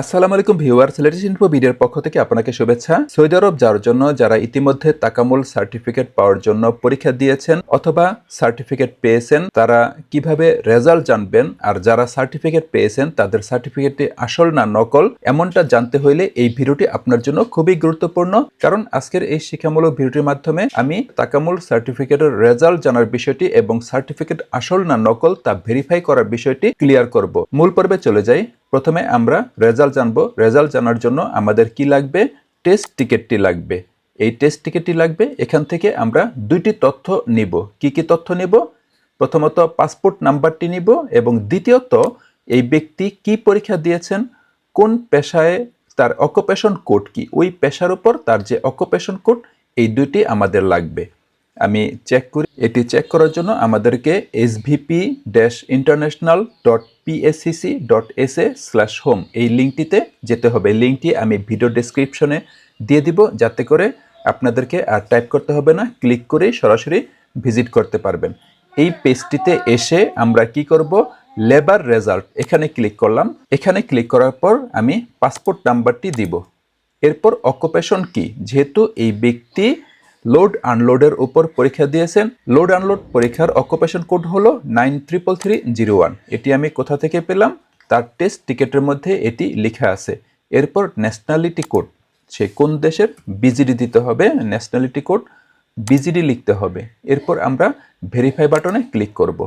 আসসালামু আলাইকুম viewers, latest info ভিডিওর পক্ষ থেকে আপনাকে শুভেচ্ছা। সৌদি আরব যাওয়ার জন্য যারা ইতিমধ্যে তাকামুল সার্টিফিকেট পাওয়ার জন্য পরীক্ষা দিয়েছেন অথবা সার্টিফিকেট পেয়েছেন, তারা কীভাবে রেজাল্ট জানবেন আর যারা সার্টিফিকেট পেয়েছেন তাদের সার্টিফিকেটটি আসল না নকল, এমনটা জানতে হইলে এই ভিডিওটি আপনার জন্য খুবই গুরুত্বপূর্ণ। কারণ আজকের এই শিক্ষামূলক ভিডিওটির মাধ্যমে আমি তাকামুল সার্টিফিকেটের রেজাল্ট জানার বিষয়টি এবং সার্টিফিকেট আসল না নকল তা ভেরিফাই করার বিষয়টি ক্লিয়ার করব। মূল পর্বে চলে যাই। প্রথমে আমরা রেজাল্ট জানব। রেজাল্ট জানার জন্য আমাদের কি লাগবে? টেস্ট টিকিটটি লাগবে। এই টেস্ট টিকিটটি লাগবে। এখান থেকে আমরা দুইটি তথ্য নিব। কি কি তথ্য নিব? প্রথমত পাসপোর্ট নাম্বারটি নিব এবং দ্বিতীয়ত এই ব্যক্তি কি পরীক্ষা দিয়েছেন? কোন পেশায় তার অকুপেশন কোড কি? ওই পেশার উপর তার যে অকুপেশন কোড এই দুইটি আমাদের লাগবে। আমি চেক করি। এটি চেক করার জন্য আমাদেরকে S VP dash international dot PSCC dot S A slash home এই লিঙ্কটিতে যেতে হবে। লিঙ্কটি আমি ভিডিও ডেসক্রিপশনে দিয়ে দিব যাতে করে আপনাদেরকে আর টাইপ করতে হবে না। ক্লিক করেই সরাসরি ভিজিট করতে পারবেন। এই পেজটিতে এসে আমরা কি করব? লেবার রেজাল্ট এখানে ক্লিক করলাম। এখানে ক্লিক করার পর আমি পাসপোর্ট নাম্বারটি দিব। এরপর অকুপেশন কি? যেহেতু এই ব্যক্তি লোড আনলোডের উপর পরীক্ষা দিয়েছেন। লোড আনলোড পরীক্ষার অকুপেশন কোড হলো nine triple three zero one এটি আমি কোথা থেকে পেলাম? তার টেস্ট টিকেটের মধ্যে এটি লেখা আছে। এরপর ন্যাশনালিটি কোড সে কোন দেশের বিজিডি দিতে হবে? ন্যাশনালিটি কোড বিজিডি লিখতে হবে। এরপর আমরা ভেরিফাই বাটনে ক্লিক করব।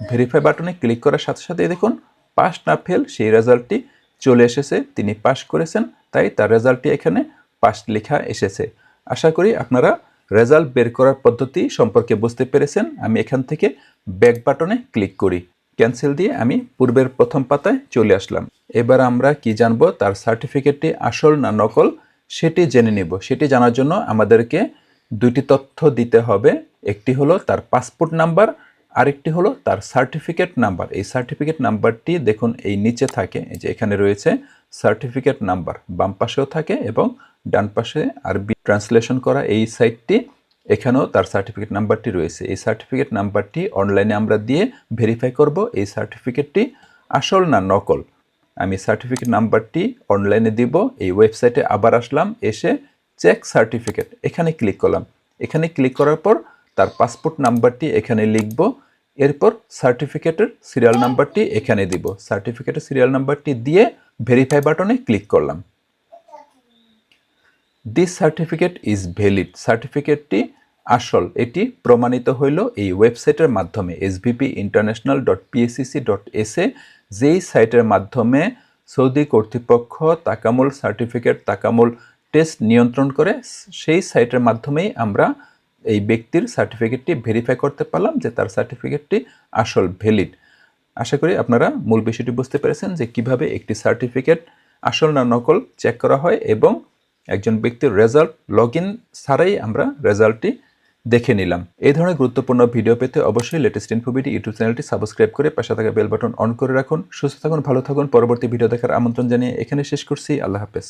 ভেরিফাই বাটনে ক্লিক করার সাথে সাথে দেখুন পাস না ফেল সেই রেজাল্টটি চলে এসেছে, তিনি পাস করেছেন, তাই তার রেজাল্টটি এখানে পাস লেখা এসেছে। আশা করি আপনারা রেজাল্ট বের করার পদ্ধতি সম্পর্কে বুঝতে পেরেছেন, আমি এখান থেকে ব্যাক বাটনে ক্লিক করি। ক্যান্সেল দিয়ে আমি পূর্বের প্রথম পাতায় চলে আসলাম। এবার আমরা কি জানব, তার সার্টিফিকেটটি আসল না নকল, সেটি জেনে নিব। সেটি জানার জন্য আমাদেরকে দুইটি তথ্য দিতে হবে। একটি হলো তার পাসপোর্ট নাম্বার আরেকটি হলো তার সার্টিফিকেট নাম্বার এই সার্টিফিকেট নাম্বারটি দেখুন এই নিচে থাকে, এই যে এখানে রয়েছে সার্টিফিকেট নাম্বার বাম পাশেও থাকে এবং ডান পাশে আরবি ট্রান্সলেশন করা এই সাইটটি এখানেও তার সার্টিফিকেট নাম্বারটি রয়েছে। এই সার্টিফিকেট নাম্বারটি অনলাইনে আমরা দিয়ে ভেরিফাই করব এই সার্টিফিকেটটি আসল না নকল। আমি সার্টিফিকেট নাম্বারটি অনলাইনে দিব, এই ওয়েবসাইটে আবার আসলাম, এসে চেক সার্টিফিকেট এখানে ক্লিক করলাম। এখানে ক্লিক করার পর তার পাসপোর্ট নাম্বারটি এখানে লিখব, এরপর সার্টিফিকেটের সিরিয়াল নাম্বারটি এখানে দিব। সার্টিফিকেটের সিরিয়াল নাম্বারটি দিয়ে ভেরিফাই বাটনে ক্লিক করলাম। দিস সার্টিফিকেট ইজ ভ্যালিড সার্টিফিকেটটি আসল, এটি প্রমাণিত হইল এই ওয়েবসাইটের মাধ্যমে SVP international dot PSCC dot এসে যেই সাইটের মাধ্যমে সৌদি কর্তৃপক্ষ তাকামুল সার্টিফিকেট তাকামুল টেস্ট নিয়ন্ত্রণ করে, সেই সাইটের মাধ্যমেই আমরা এই ব্যক্তির সার্টিফিকেটটি ভেরিফাই করতে পারলাম যে তার সার্টিফিকেটটি আসল ভ্যালিড আশা করি আপনারা মূল বিষয়টি বুঝতে পেরেছেন যে কীভাবে একটি সার্টিফিকেট আসল না নকল চেক করা হয় এবং একজন ব্যক্তির রেজাল্ট লগ ইন ছাড়াই আমরা রেজাল্টটি দেখে নিলাম। এই ধরনের গুরুত্বপূর্ণ ভিডিও পেতে অবশ্যই লেটেস্ট ইনফোবিডি ইউটিউব চ্যানেলটি সাবস্ক্রাইব করে পাশে থাকা বেল বাটন অন করে রাখুন। সুস্থ থাকুন, ভালো থাকুন। পরবর্তী ভিডিও দেখার আমন্ত্রণ জানিয়ে এখানে শেষ করছি। আল্লাহ হাফেজ।